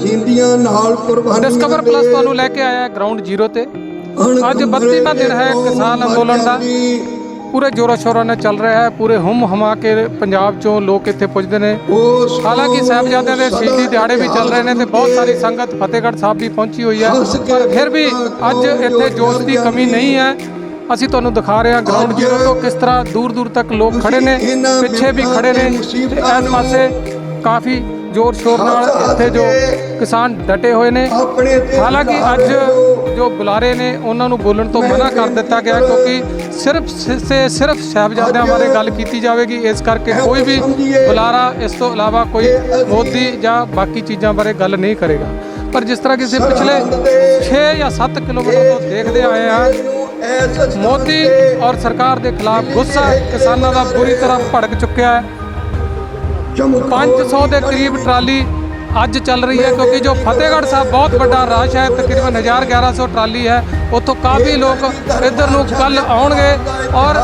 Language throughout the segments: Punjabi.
ਜਿੰਦੀਆਂ ਨਾਲ ਕੁਰਬਾਨੀਆਂ ਡਿਸਕਵਰ ਪਲੱਸ ਤੁਹਾਨੂੰ ਲੈ ਕੇ ਆਇਆ ਗਰਾਊਂਡ ਜ਼ੀਰੋ ਤੇ। ਅੱਜ 32ਵਾਂ ਦਿਨ ਹੈ ਕਿਸਾਨ ਅੰਦੋਲਨ ਦਾ। ਪੂਰੇ ਜੋਰਾਂ ਸ਼ੋਰਾਂ ਨਾਲ ਚੱਲ ਰਿਹਾ ਹੈ ਪੂਰੇ ਹੁਮ ਹਮਾ ਕੇ ਪੰਜਾਬ ਚੋਂ ਲੋਕ ਇੱਥੇ ਪੁੱਜਦੇ ਨੇ। ਹਾਲਾਂਕਿ ਸਾਹਿਬਜ਼ਾਦਿਆਂ ਦੇ ਸ਼ਹੀਦੀ ਦਿਹਾੜੇ ਵੀ ਚੱਲ ਰਹੇ ਨੇ ਤੇ ਬਹੁਤ ਸਾਰੀ ਸੰਗਤ ਫਤਿਹਗੜ੍ਹ ਸਾਹਿਬ ਵੀ ਪਹੁੰਚੀ ਹੋਈ ਹੈ। ਪਰ ਫਿਰ ਵੀ ਅੱਜ ਇੱਥੇ ਜੋਸ਼ ਦੀ ਕਮੀ ਨਹੀਂ ਹੈ। ਅਸੀਂ ਤੁਹਾਨੂੰ ਦਿਖਾ ਰਹੇ ਹਾਂ ਗਰਾਊਂਡ ਜ਼ੀਰੋ ਤੋਂ ਕਿਸ ਤਰ੍ਹਾਂ ਦੂਰ ਦੂਰ ਤੱਕ ਲੋਕ ਖੜੇ ਨੇ ਪਿੱਛੇ ਵੀ ਖੜੇ ਨੇ ਤੇ ਇਸ ਪਾਸੇ ਕਾਫੀ ਜ਼ੋਰ ਸ਼ੋਰ ਨਾਲ ਇੱਥੇ ਜੋ ਕਿਸਾਨ ਡਟੇ ਹੋਏ ਨੇ। ਹਾਲਾਂਕਿ ਅੱਜ ਜੋ ਬੁਲਾਰੇ ਨੇ ਉਹਨਾਂ ਨੂੰ ਬੋਲਣ ਤੋਂ ਮਨਾ ਕਰ ਦਿੱਤਾ ਗਿਆ ਕਿਉਂਕਿ ਸਿਰਫ ਸਿਰਫ ਸਾਹਿਬਜ਼ਾਦਿਆਂ ਬਾਰੇ ਗੱਲ ਕੀਤੀ ਜਾਵੇਗੀ। ਇਸ ਕਰਕੇ ਕੋਈ ਵੀ ਬੁਲਾਰਾ ਇਸ ਤੋਂ ਇਲਾਵਾ ਕੋਈ ਮੋਦੀ ਜਾਂ ਬਾਕੀ ਚੀਜ਼ਾਂ ਬਾਰੇ ਗੱਲ ਨਹੀਂ ਕਰੇਗਾ। ਪਰ ਜਿਸ ਤਰ੍ਹਾਂ ਕਿ ਅਸੀਂ ਪਿਛਲੇ 6 ਜਾਂ 7 ਕਿਲੋਮੀਟਰ ਤੋਂ ਦੇਖਦੇ ਆਏ ਹਾਂ। ਮੋਦੀ ਔਰ ਸਰਕਾਰ ਦੇ ਖਿਲਾਫ ਗੁੱਸਾ ਕਿਸਾਨਾਂ ਦਾ ਬੁਰੀ ਤਰ੍ਹਾਂ ਭੜਕ ਚੁੱਕਿਆ ਹੈ। 500 ਦੇ ਕਰੀਬ ਟਰਾਲੀ ਅੱਜ ਚੱਲ ਰਹੀ ਹੈ ਕਿਉਂਕਿ ਜੋ ਫਤਿਹਗੜ੍ਹ ਸਾਹਿਬ ਬਹੁਤ ਵੱਡਾ ਰਸ਼ ਹੈ ਤਕਰੀਬਨ 1000 1100 ਟਰਾਲੀ ਹੈ ਉੱਥੋਂ ਕਾਫੀ ਲੋਕ ਇੱਧਰ ਨੂੰ ਕੱਲ ਆਉਣਗੇ ਔਰ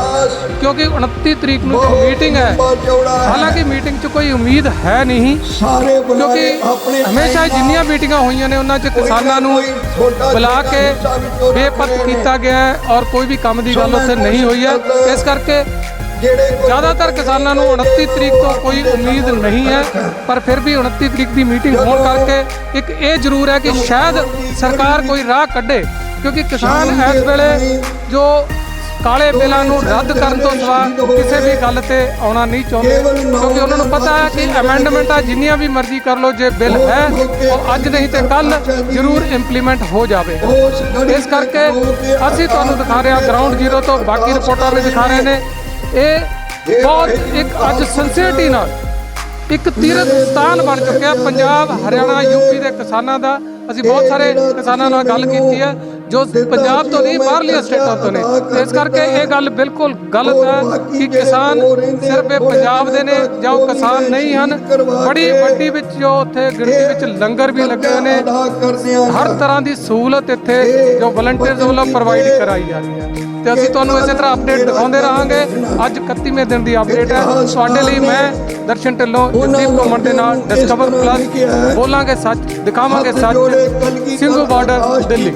ਕਿਉਂਕਿ 29 ਤਰੀਕ ਨੂੰ ਮੀਟਿੰਗ ਹੈ ਹਾਲਾਂਕਿ ਮੀਟਿੰਗ 'ਚ ਕੋਈ ਉਮੀਦ ਹੈ ਨਹੀਂ ਕਿਉਂਕਿ ਹਮੇਸ਼ਾ ਜਿੰਨੀਆਂ ਮੀਟਿੰਗਾਂ ਹੋਈਆਂ ਨੇ ਉਹਨਾਂ 'ਚ ਕਿਸਾਨਾਂ ਨੂੰ ਬੁਲਾ ਕੇ ਬੇਪਤ ਕੀਤਾ ਗਿਆ ਹੈ ਔਰ ਕੋਈ ਵੀ ਕੰਮ ਦੀ ਗੱਲ ਉੱਥੇ ਨਹੀਂ ਹੋਈ ਹੈ। ਇਸ ਕਰਕੇ ਜ਼ਿਆਦਾਤਰ ਕਿਸਾਨਾਂ ਨੂੰ 29 ਤਰੀਕ ਤੋਂ ਕੋਈ ਉਮੀਦ ਨਹੀਂ ਹੈ ਪਰ ਫਿਰ ਵੀ 29 ਤਰੀਕ ਦੀ ਮੀਟਿੰਗ ਹੋਣ ਕਰਕੇ ਇੱਕ ਇਹ ਜ਼ਰੂਰ ਹੈ ਕਿ ਸ਼ਾਇਦ ਸਰਕਾਰ ਕੋਈ ਰਾਹ ਕੱਢੇ ਕਿਉਂਕਿ ਕਿਸਾਨ ਇਸ ਵੇਲੇ ਜੋ ਕਾਲੇ ਬਿੱਲਾਂ ਨੂੰ ਰੱਦ ਕਰਨ ਤੋਂ ਸਿਵਾ ਕਿਸੇ ਵੀ ਗੱਲ ਤੇ ਆਉਣਾ ਨਹੀਂ ਚਾਹੁੰਦੇ ਕਿਉਂਕਿ ਉਹਨਾਂ ਨੂੰ ਪਤਾ ਹੈ ਕਿ ਅਮੈਂਡਮੈਂਟਾਂ ਜਿੰਨੀਆਂ ਵੀ ਮਰਜ਼ੀ ਕਰ ਲਓ ਜੇ ਬਿੱਲ ਹੈ ਉਹ ਅੱਜ ਨਹੀਂ ਤੇ ਕੱਲ ਜ਼ਰੂਰ ਇੰਪਲੀਮੈਂਟ ਹੋ ਜਾਵੇ। ਇਸ ਕਰਕੇ ਅਸੀਂ ਤੁਹਾਨੂੰ ਦਿਖਾ ਰਹੇ ਹਾਂ ਗਰਾਊਂਡ ਜ਼ੀਰੋ ਤੋਂ ਬਾਕੀ ਰਿਪੋਰਟਾਂ ਵੀ ਦਿਖਾ ਰਹੇ ਨੇ। ਇਹ ਬਹੁਤ ਇੱਕ ਅੱਜ ਸਿੰਸੀਅਰਟੀ ਨਾਲ ਇੱਕ ਤੀਰਥ ਸਥਾਨ ਬਣ ਚੁੱਕਿਆ ਪੰਜਾਬ ਹਰਿਆਣਾ ਯੂਪੀ ਦੇ ਕਿਸਾਨਾਂ ਦਾ। ਅਸੀਂ ਬਹੁਤ ਸਾਰੇ ਕਿਸਾਨਾਂ ਨਾਲ ਗੱਲ ਕੀਤੀ ਹੈ। ਜੋ ਪੰਜਾਬ ਤੋਂ ਨਹੀਂ, ਬਾਹਰਲੀਆਂ ਸਟੇਟਾਂ ਤੋਂ ਨੇ ਇਸ ਕਰਕੇ ਇਹ ਗੱਲ ਬਿਲਕੁਲ ਗਲਤ ਹੈ ਕਿ ਕਿਸਾਨ ਸਿਰਫ ਇਹ ਪੰਜਾਬ ਦੇ ਨੇ ਜਾਂ ਉਹ ਕਿਸਾਨ ਨਹੀਂ ਹਨ। ਬੜੀ ਵੱਡੀ ਵਿੱਚ ਜੋ ਉੱਥੇ ਗਿਣਤੀ ਵਿੱਚ ਲੰਗਰ ਵੀ ਲੱਗੇ ਨੇ। ਹਰ ਤਰ੍ਹਾਂ ਦੀ ਸਹੂਲਤ ਇੱਥੇ ਜੋ ਵਲੰਟੀਅਰਸ ਵੱਲੋਂ ਪ੍ਰੋਵਾਈਡ ਕਰਾਈ ਜਾ ਰਹੀ ਹੈ। ਤੇ ਅਸੀਂ ਤੁਹਾਨੂੰ ਇਸੇ ਤਰ੍ਹਾਂ ਅਪਡੇਟ ਦਿਖਾਉਂਦੇ ਰਹਾਂਗੇ। ਅੱਜ 31ਵੇਂ ਦਿਨ ਦੀ ਅਪਡੇਟ ਹੈ। ਤੁਹਾਡੇ ਲਈ ਮੈਂ ਦਰਸ਼ਨ ਢਿੱਲੋਂ ਜਗਦੀਪ ਕੋਮਰ ਦੇ ਨਾਲ ਡਿਸਕਵਰ ਪਲੱਸ ਬੋਲਾਂਗੇ ਸੱਚ, ਦਿਖਾਵਾਂਗੇ ਸੱਚ ਸਿੰਘੂ ਬਾਰਡਰ ਦਿੱਲੀ